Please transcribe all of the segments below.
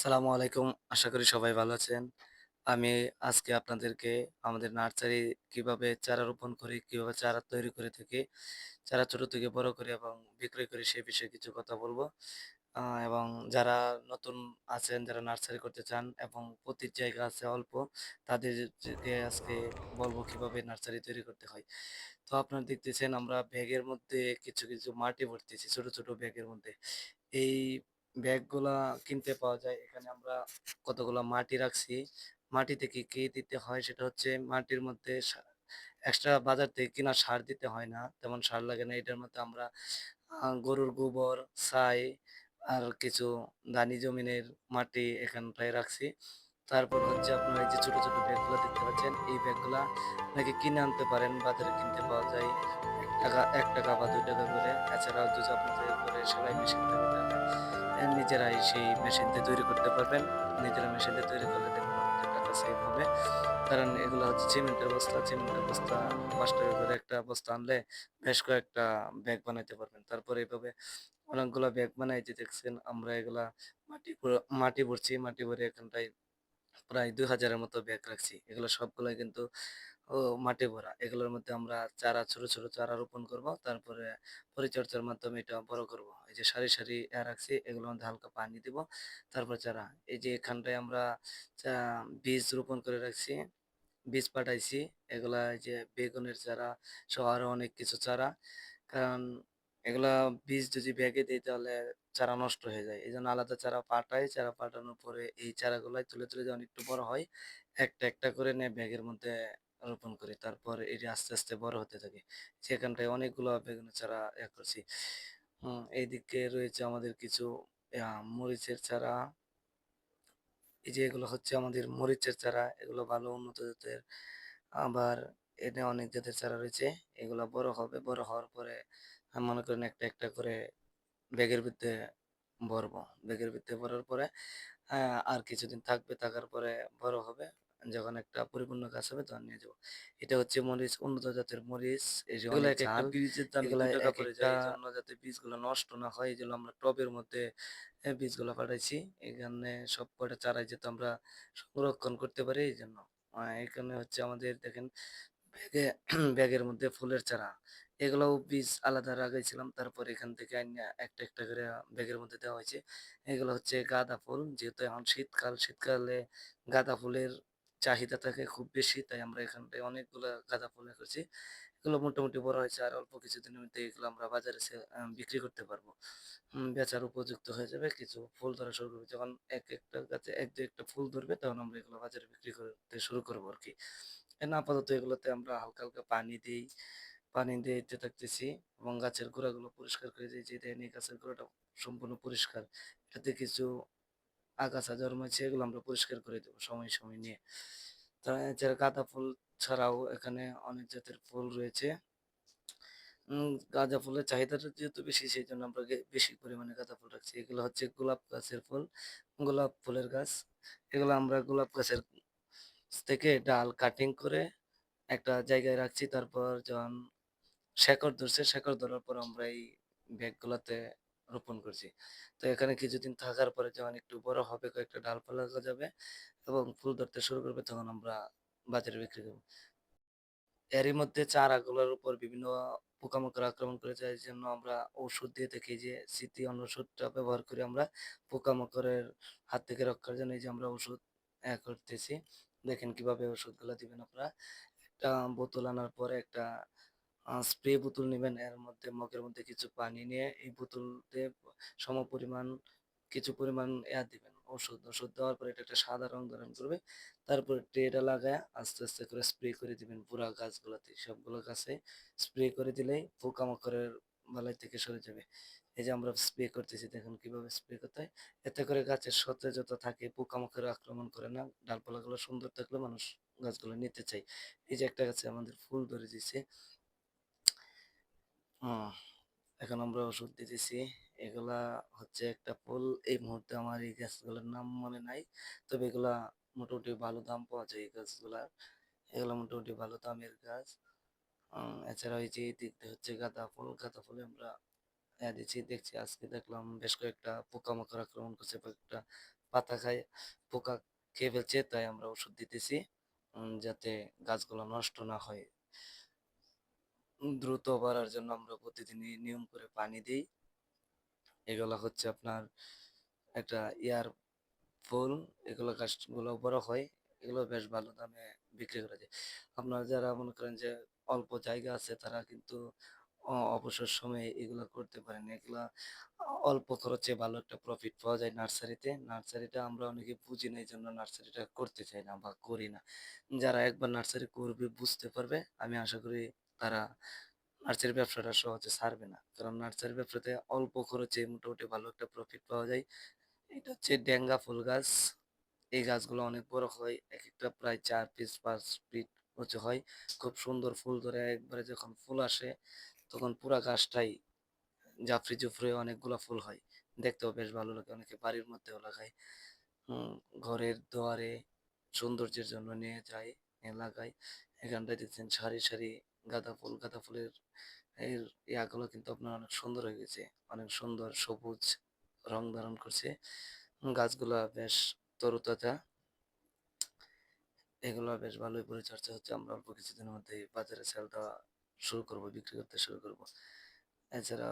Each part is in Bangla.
আসসালামু আলাইকুম। আশা করি সবাই ভালো আছেন। আমি আজকে আপনাদেরকে আমাদের নার্সারি কীভাবে চারা রোপণ করি, কীভাবে চারা তৈরি করে থাকি, চারা ছোট থেকে বড় করি এবং বিক্রয় করি সে বিষয়ে কিছু কথা বলব। এবং যারা নতুন আছেন, যারা নার্সারি করতে চান এবং পতির জায়গা আছে অল্প, তাদেরকে আজকে বলব কীভাবে নার্সারি তৈরি করতে হয়। তো আপনারা দেখতেছেন আমরা ব্যাগের মধ্যে কিছু, কিছু মাটি ভরতেছি ছোট, ছোট ব্যাগের মধ্যে। এই ব্যাগগুলা কিনতে পাওয়া যায়। এখানে আমরা কতগুলো মাটি রাখছি। মাটিতে কি, কি দিতে হয় সেটা হচ্ছে মাটির মধ্যে এক্সট্রা বাজার থেকে কিনা সার দিতে হয় না। তেমন সার লাগে না। এটার মধ্যে আমরা গরুর গোবর, ছাই আর কিছু দানি জমিনের মাটি এখানটায় রাখছি। তারপর হচ্ছে আপনার এই যে ছোট, ছোট ব্যাগগুলা দেখতে পাচ্ছেন, এই ব্যাগগুলা নাকি কিনে আনতে পারেন। বাজারে কিনতে পাওয়া যায় ৳১ বা ৳২ করে। এছাড়াও যদি আপনাদের করে সেলাই মেশিন থাকে তাহলে নিজেরাই সেই মেশিন দিয়ে তৈরি করতে পারবেন। নিজেরা মেশিন দিয়ে তৈরি করলে দেখবেন আপনাদের টাকা সেভ হবে। কারণ এগুলা হচ্ছে সিমেন্টের বস্তা। সিমেন্টের বস্তা ৳৫ করে একটা বস্তা আনলে বেশ কয়েকটা ব্যাগ বানাইতে পারবেন। তারপরে এভাবে অনেকগুলা ব্যাগ বানাই যে দেখছেন আমরা এগুলা মাটি মাটি ভরছি। মাটি ভরে এখানটায় প্রায় ২০০০ হাজারের মতো ব্যাগ রাখছি। এগুলো সবগুলাই কিন্তু ও মাটি ভরা। এগুলোর মধ্যে আমরা চারা ছোট, ছোট চারা রোপণ করব। তারপরে পরিচর্যার মাধ্যমে এটা বড় করব। এই যে সারি, সারি রাখছি এগুলোর মধ্যে হালকা পানি দিব। তারপর চারা। এই যে এখানটায় আমরা বীজ রোপণ করে রাখছি। বীজ পাঠাইছি। এগুলা এই যে বেগুনের চারা সহ আরও অনেক কিছু চারা। কারণ এগুলা বীজ যদি ব্যাগে দেই তাহলে চারা নষ্ট হয়ে যায়। এই জন্য আলাদা চারা পাঠাই। চারা পাঠানোর পরে এই চারাগুলাই তুলে, তুলে যখন একটু বড় হয়, একটা, একটা করে নিয়ে ব্যাগের মধ্যে রোপণ করি। তারপর এটি আস্তে, আস্তে বড় হতে থাকে। সেখানটায় অনেকগুলো বেগুনের চারা ইয়া করছি। এইদিকে রয়েছে আমাদের কিছু মরিচের চারা। এই যে এগুলো হচ্ছে আমাদের মরিচের চারা। এগুলো ভালো উন্নত জাতের। আবার এনে অনেক জাতের চারা রয়েছে। এগুলো বড় হবে। বড় হওয়ার পরে আ মনে করেন একটা, একটা করে ব্যাগের ভিতরে ভরবো। ব্যাগের ভিতরে ভরার পরে আ আর কিছুদিন থাকবে। থাকার পরে বড় হবে। যখন একটা পরিপূর্ণ গাছ হবে তখন নিয়ে যাব। এটা হচ্ছে মরিচ, উন্নত জাতের মরিচ। এই যে এগুলা অনেক একেকটা ঝাল। বীজের দাম এগুলা ৳২ পড়ে একেকটা যায়। এজন্য যাতে বীজগুলো নষ্ট না হয় এজন্য আমরা টবের মধ্যে বীজগুলা পাঠাইছি। এখানে সবকটা চারাই যাতে আমরা সংরক্ষণ করতে পারি এইজন্য। আ এখানে হচ্ছে আমাদের দেখেন ব্যাগে ব্যাগের মধ্যে ফুলের চারা। এগুলাও বীজ আলাদা লাগাইছিলাম। তারপর এখান থেকে আইনা একটা, একটা করে ব্যাগের মধ্যে দেওয়া হয়েছে। এগুলো হচ্ছে গাঁদা ফুল। যেহেতু এখন শীতকাল, শীতকালে গাঁদা ফুলের চাহিদা থাকে খুব বেশি। তাই আমরা এখানটায় অনেকগুলো গাঁদা ফুল করছি। এগুলো মোটামুটি বড় হয়েছে। আর অল্প কিছুদিনের মধ্যে এগুলো আমরা বাজারে সে বিক্রি করতে পারব। বেচার উপযুক্ত হয়ে যাবে। কিছু ফুল ধরা শুরু করবে। যখন এক একটা গাছে ১-২ একটা ফুল ধরবে তখন আমরা এগুলো বাজারে বিক্রি করতে শুরু করব আরকি। এখন আপাতত এগুলোতে আমরা হালকা, হালকা পানি দেই। পানি দিয়ে দিতে থাকতেছি এবং গাছের গোড়াগুলো পরিষ্কার করে দেখেন এই গাছের গোড়াটা সম্পূর্ণ পরিষ্কার। এটাতে কিছু আগাছা জন্মেছে এগুলো আমরা পরিষ্কার করে দেবো সময়, সময় নিয়ে। তা এছাড়া গাঁদা ফুল ছাড়াও এখানে অনেক জাতের ফুল রয়েছে। গাঁদা ফুলের চাহিদাটা যেহেতু বেশি সেই জন্য আমরা বেশি পরিমাণে গাঁদা ফুল রাখছি। এগুলো হচ্ছে গোলাপ গাছের ফুল, গোলাপ ফুলের গাছ। এগুলো আমরা গোলাপ গাছের থেকে ডাল কাটিং করে একটা জায়গায় রাখছি। তারপর যখন শেকড় ধরছে, শেকড় ধরার পর আমরা এই ব্যাগগুলোতে রোপণ করছি। তো এখানে কিছুদিন থাকার পরে যখন একটু বড় হবে, কয়েকটা ডালপালা যাবে এবং ফুল ধরতে শুরু করবে তখন আমরা বাজারে বিক্রি করব। এরই মধ্যে চারাগুলোর উপর বিভিন্ন পোকামাকড় আক্রমণ করে যায়। এজন্য আমরা ওষুধ দিয়ে থাকি যে সিটিয়ন ওষুধটা ব্যবহার করি আমরা পোকামাকড়ের হাত থেকে রক্ষার জন্য এই যে আমরা ওষুধ করতেছি। দেখেন কীভাবে ওষুধগুলো দিবেন আপনারা। একটা বোতল আনার পরে একটা স্প্রে বোতল নেবেন এর মধ্যে মগের মধ্যে কিছু পানি নিয়ে এই বোতল দিয়ে সমপরিমাণ কিছু পরিমাণ ইয়া দিবেন ওষুধ। ওষুধ দেওয়ার পরে এটা একটা সাদা রং ধারণ করবে। তারপরে ট্রেটা লাগায়া আস্তে, আস্তে করে স্প্রে করে দিবেন পুরা গাছগুলোতে সবগুলো গাছে স্প্রে করে দিলেই পোকামাকড়ের বালাই থেকে সরে যাবে। এই যে আমরা স্প্রে করতেছি দেখুন কীভাবে স্প্রে করতে হয়। এতে করে গাছের সতেজতা থাকে, পোকামাকড় আক্রমণ করে না। ডালপালাগুলো সুন্দর থাকলে মানুষ গাছগুলো নিতে চাই এই যে একটা গাছে আমাদের ফুল ধরে দিছে। এখন আমরা ওষুধ দিতেছি। এগুলা হচ্ছে একটা ফুল। এই মুহূর্তে আমার এই গাছগুলোর নাম মনে নাই। তবে এগুলা মোটামুটি ভালো দাম পাওয়া যায় এই গাছগুলার। এগুলো মোটামুটি ভালো দামের গাছ। এছাড়া এই যে দিয়ে হচ্ছে গাঁদা ফুল। গাঁদা ফুলে আমরা দিচ্ছি, দেখছি আজকে দেখলাম বেশ কয়েকটা পোকামাকড় আক্রমণ করছে, কয়েকটা পাতা খায়, পোকা খেয়ে ফেলছে, তাই আমরা ওষুধ দিতেছি যাতে গাছগুলো নষ্ট না হয় দ্রুত বাড়ার জন্য আমরা প্রতিদিনই নিয়ম করে পানি দিই। এগুলো হচ্ছে আপনার একটা ইয়ার ফুল, এগুলো গাছগুলো বড় হয়, এগুলো বেশ ভালো দামে বিক্রি করা যায়। আপনারা যারা মনে করেন যে অল্প জায়গা আছে, তারা কিন্তু অবসর সময়ে এগুলো করতে পারেন। এগুলা অল্প খরচে ভালো একটা প্রফিট পাওয়া যায় নার্সারিতে। নার্সারিটা আমরা অনেকে বুঝি না এই জন্য নার্সারিটা করতে চাই না বা করি না। যারা একবার নার্সারি করবে, বুঝতে পারবে। আমি আশা করি তারা নার্সারি ব্যবসাটা সহজে ছাড়বে না। কারণ নার্সারি ব্যবসাতে অল্প খরচে মোটামুটি ভালো একটা প্রফিট পাওয়া যায়। এটা হচ্ছে ডেঙ্গা ফুল গাছ। এই গাছগুলো অনেক বড় হয় এক একটা প্রায় চার পিস পাঁচ ফিট উঁচু হয়। খুব সুন্দর ফুল ধরে একবারে যখন ফুল আসে, তখন পুরা গাছটাই জাফরি জুফরি অনেকগুলো ফুল হয়। দেখতেও বেশ ভালো লাগে, অনেকে বাড়ির মধ্যেও লাগায়। ঘরের দুয়ারে সৌন্দর্যের জন্য নিয়ে যায় লাগায়। এখানটায় দেখছেন সারি সারি গাঁদা ফুল, গাঁদা ফুলের এর ইয়াগুলো কিন্তু আপনার অনেক সুন্দর হয়ে গেছে। অনেক সুন্দর সবুজ রং ধারণ করছে। গাছগুলো বেশ তরুতাজা। এগুলো বেশ ভালোই পরিচর্যা হচ্ছে। আমরা অল্প কিছুদিনের মধ্যে বাজারে সেল দেওয়া শুরু করব, বিক্রি করতে শুরু করব। এছাড়া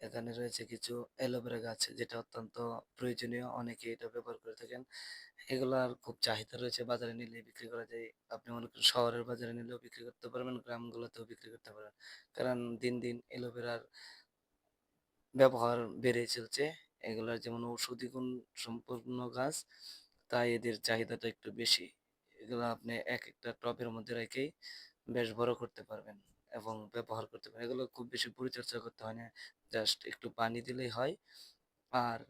এখানে রয়েছে কিছু অ্যালোভেরা গাছ, যেটা অত্যন্ত প্রয়োজনীয়। অনেকে এটা ব্যবহার করে থাকেন। এগুলার খুব চাহিদা রয়েছে বাজারে নিলে বিক্রি করা যায়। আপনি মনে করেন শহরের বাজারে নিলেও বিক্রি করতে পারবেন, গ্রামগুলোতেও বিক্রি করতে পারবেন। কারণ দিন দিন অ্যালোভেরার ব্যবহার বেড়ে চলছে। এগুলার যেমন ঔষধি গুণ সম্পন্ন গাছ, তাই এদের চাহিদাটা একটু বেশি। এগুলো আপনি এক একটা টবের মধ্যে রেখেই বেশ বড় করতে পারবেন। এবং ব্যবহার করতে পারেন এগুলো খুব বেশি পরিচর্যা করতে হয় না। জাস্ট একটু পানি দিলেই হয়। আর